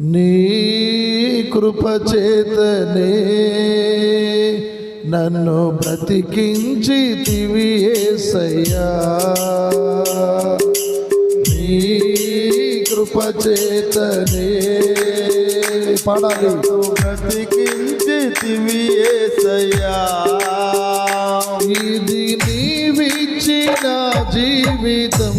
నీ కృప చేతనే నన్ను బ్రతికించి తివి ఏసయ్యా. నీ కృప చేతనే పాడాలి. బ్రతికించితివి యేసయ్యా ఇది నీవిచ్చిన జీవితం.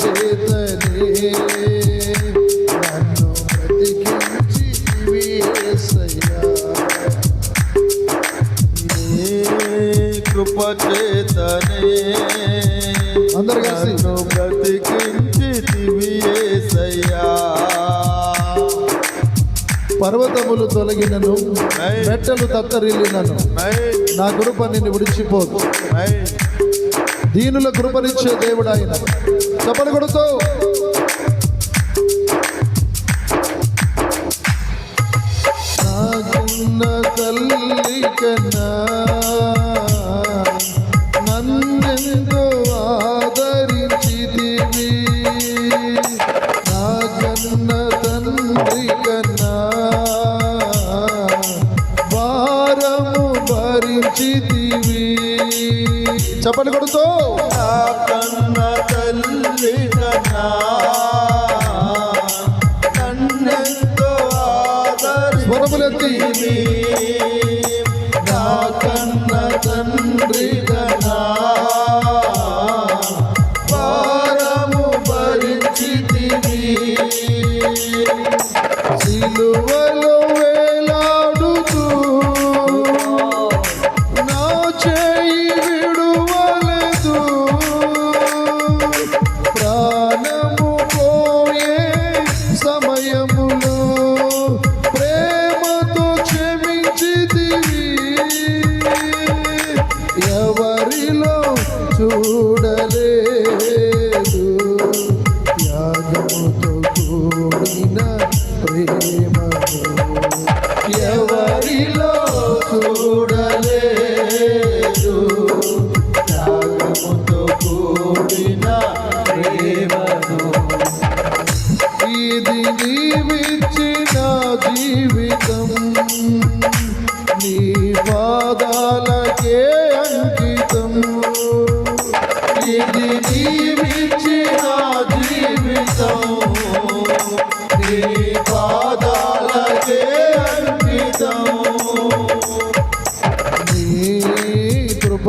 చేతనే నన్ను బ్రతికించి యేసయ్యా నీ కృప చేతనే అందరు కలిసి. నన్ను బ్రతికించితివి యేసయ్యా పర్వతములు తొలగినను. మెట్టలు తత్తరిల్లినను నా కృప నిన్ను విడిచిపోదు దీనుల కృపనిచ్చే దేవుడు ఆయన చెప్పలు కొడుతూ నాకున్న తల్లి కన్నా నన్నెంతో ఆదరించితివి. నాకన్న తండ్రి కన్నా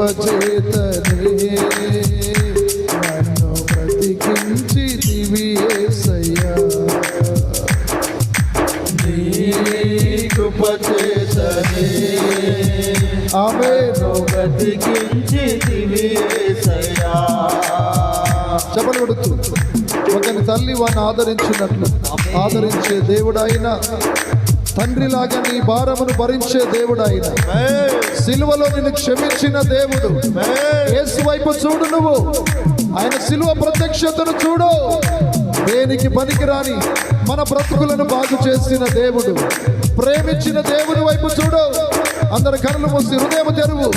కృప నన్ను బ్రతికించి దివి యేసయ్యా నీ కృప చేతనే చెప్పలు కొడుతూ ఒకని తల్లి వాడిని ఆదరించినట్లు. ఆదరించే దేవుడైనా తండ్రిలాగా నీ భారమును భరించే దేవుడాయన మై సిలువలో నిన్ను క్షమించిన దేవుడు. యేసు వైపు చూడు నువ్వు. ఆయన సిలువ ప్రత్యక్షతను చూడు. దేనికి పనికిరాని మన బ్రతుకులను బాగు చేసిన దేవుడు. ప్రేమించిన దేవుని వైపు చూడు. అందరి కళ్ళు మూసి హృదయం తెరువు.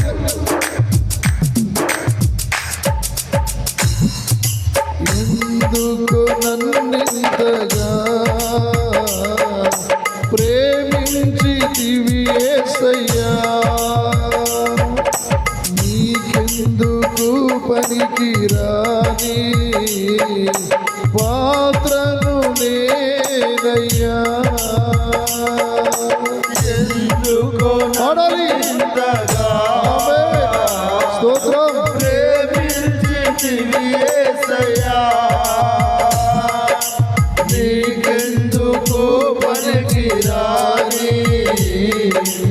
ఎందుకు నన్నింతగా పనికి రాని పాత్రను నేనయ్యా ఆమేన్. స్తోత్రం. యేసయ్యా నీకెందుకు పనికిరాని పాత్రను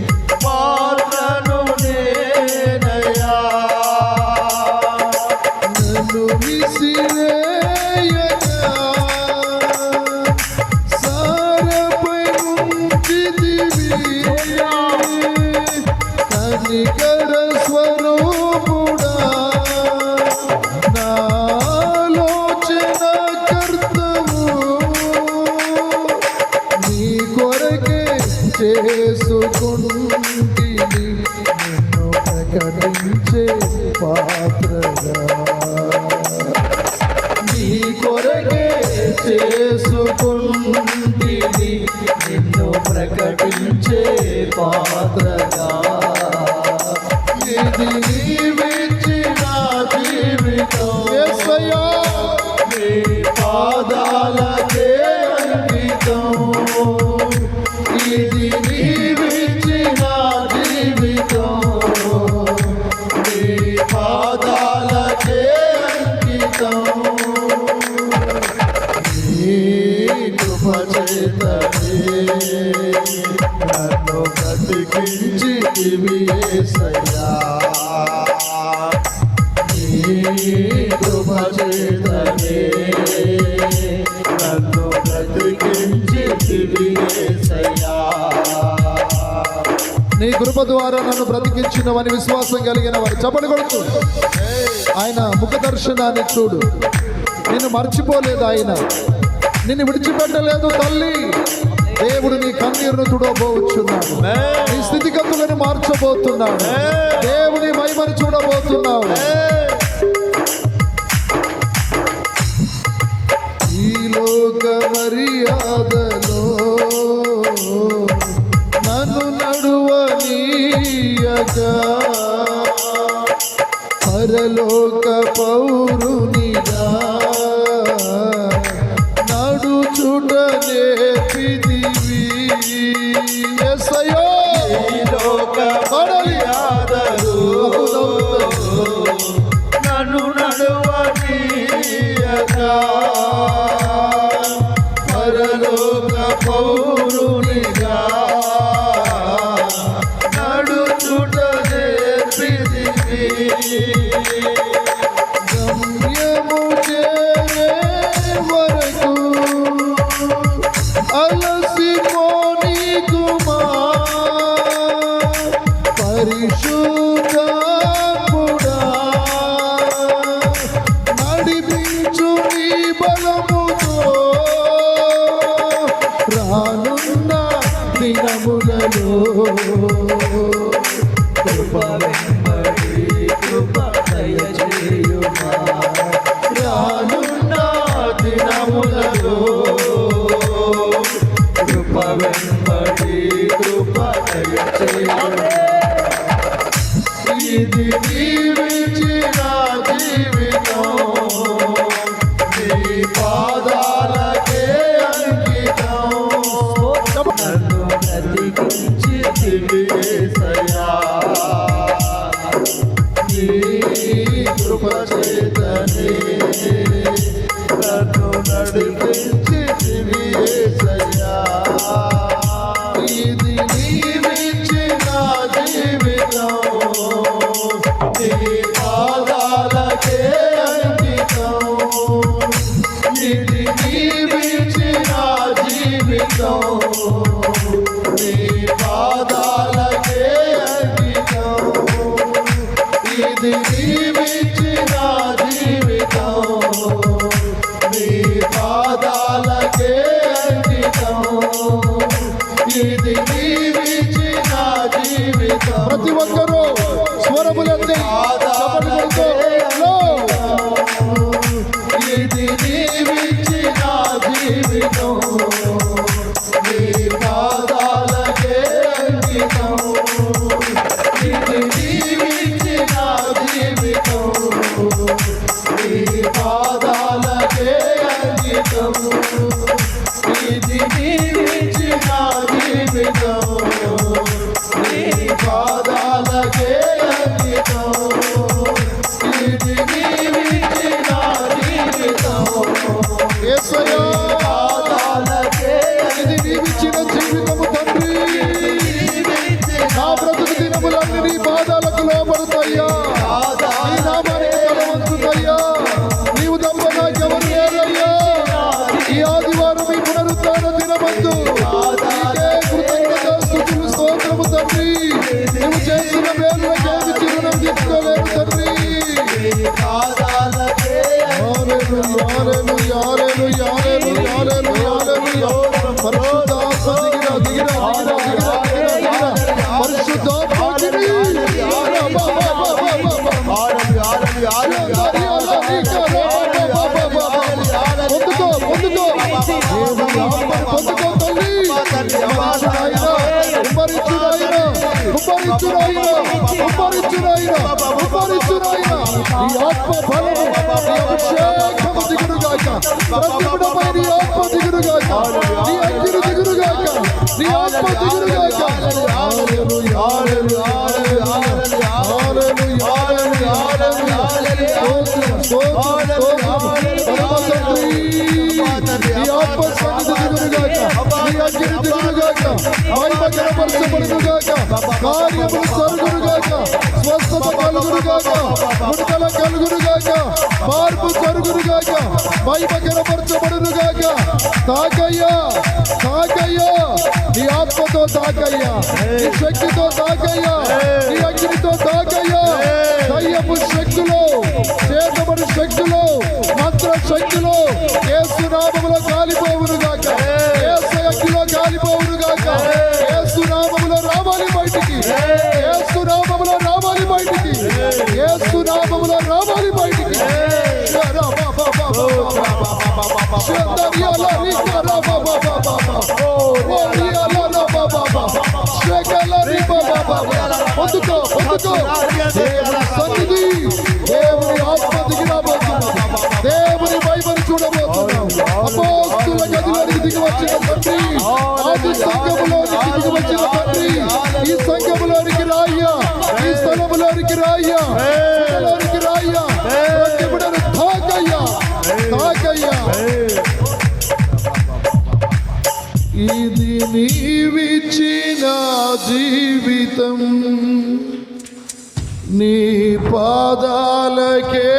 పాత్రగా ఇది నీవిచ్చిన జీవితం యేసయ్యా నీ పాదాలకే అంకితం ఇది నీవిచ్చిన జీవితం నీ పాదాలకే అంకితం నీ కృప చేతనే నన్ను కృప చేతనే నన్ను నీ కృప ద్వారా నన్ను బ్రతికించినవని విశ్వాసం కలిగిన వారు చప్పటి కొడుతూ. ఆయన ముఖ దర్శనాన్ని చూడు. నిన్ను మర్చిపోలేదు ఆయన. నిన్ను విడిచిపెట్టలేదు తల్లి. దేవుడు నీ కన్నీరును తుడబోచున్నాడు నీ స్థితిగతులను మార్చబోతున్నాడు. దేవుని మహిమను చూడబోతున్నావు ఈ లోక మర్యాదలో నన్ను నడువనీయగా. పరలోక పౌరునిగా మర్యాదలు నీ పాదాలకే అంకితం. ఇది నీవిచ్చిన జీవితం. నీ పాదాలకే అంకితం. ఇది నీవిచ్చిన జీవితం. నీ పాదాలకే అంకితం. ఇది 对。好 నీవిచ్చిన జీవితము తండ్రి. నా బ్రతుకు దినములన్నీ నీ పాదాలకు లోపడతాయ్యా চুরাইয়া উপর চুরাইয়া উপর চুরাইয়া এই আত্ম ভালো এই অভিষেক দিগুরু গায়িকা প্রতিপটা পাই এই আত্ম দিগুরু গায়িকা এই আত্ম দিগুরু গায়িকা এই আত্ম দিগুরু গায়িকা hallelujah hallelujah hallelujah hallelujah hallelujah hallelujah স্তোত্র স্তোত্র স্তোত্র পরমাত্মা এই আত্ম সন্নিধি দিগুরু গায়িকা এই আত্ম మహిమ కార్యములు జరుగునుగాక స్వస్థత కలుగునుగాక విడుదల కలుగునుగాక మార్పు జరుగునుగాక మహిమ తాకయ్యా తాకయ్యా నీ ఆత్మతో తాకయ్యా. నీ శక్తితో తాకయ్యా. పొందుకో పొందుకో దేవుని సన్నిధి దేవుని ఆత్మ దేవుని బైబిల్ చూడబోతున్నాం అపోస్తుల గదిలోనికి దిగి వచ్చిన తండ్రి ఆది సంఘములోనికి దిగి వచ్చిన తండ్రి ఈ సంఘములోనికి రాయ్యా. ఈ స్థలములోనికి రాయ్యా. నీవిచ్చిన జీవితం నీ పాదాలకే